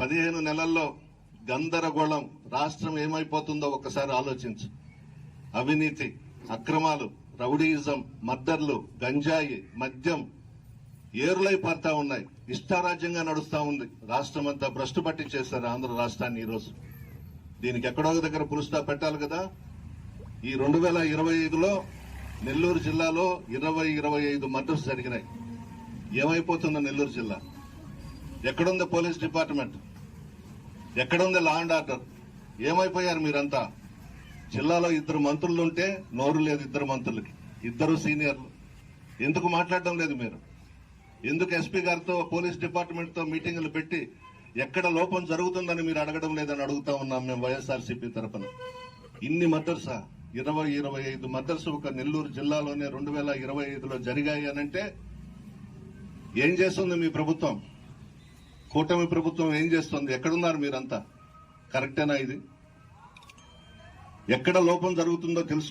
పదిహేను నెలల్లో గందరగోళం రాష్ట్రం ఏమైపోతుందో ఒక్కసారి ఆలోచించు. అవినీతి అక్రమాలు రౌడీయిజం మద్దర్లు గంజాయి మద్యం ఏరులై పడతా ఉన్నాయి. ఇష్టారాజ్యంగా నడుస్తూ ఉంది. రాష్ట్రం అంతా భ్రష్టు పట్టించేశారు ఆంధ్ర రాష్ట్రాన్ని ఈరోజు. దీనికి ఎక్కడో ఒక దగ్గర పురుస్తా పెట్టాలి కదా. ఈ రెండు వేల ఇరవై ఐదులో నెల్లూరు జిల్లాలో ఇరవై ఇరవై ఐదు మర్డర్స్ జరిగినాయి. ఏమైపోతుందో నెల్లూరు జిల్లా. ఎక్కడుంది పోలీస్ డిపార్ట్మెంట్? ఎక్కడుంది లా అండ్ ఆర్డర్? ఏమైపోయారు మీరంతా? జిల్లాలో ఇద్దరు మంత్రులు ఉంటే నోరు లేదు ఇద్దరు మంత్రులకి. ఇద్దరు సీనియర్లు. ఎందుకు మాట్లాడడం లేదు మీరు? ఎందుకు ఎస్పీ గారితో పోలీస్ డిపార్ట్మెంట్తో మీటింగులు పెట్టి ఎక్కడ లోపం జరుగుతుందని మీరు అడగడం లేదని అడుగుతా ఉన్నాం మేము వైఎస్ఆర్సీపీ తరఫున ఇన్ని మద్దర్సా ఇరవై ఇరవై ఐదు మద్దర్సు ఒక నెల్లూరు జిల్లాలోనే రెండు వేల ఇరవై ఐదులో జరిగాయి అనంటే ఏం చేస్తుంది మీ ప్రభుత్వం? కూటమి ప్రభుత్వం ఏం చేస్తుంది? ఎక్కడున్నారు మీరంతా? కరెక్టేనా ఇది? ఎక్కడ లోపం జరుగుతుందో తెలుసుకో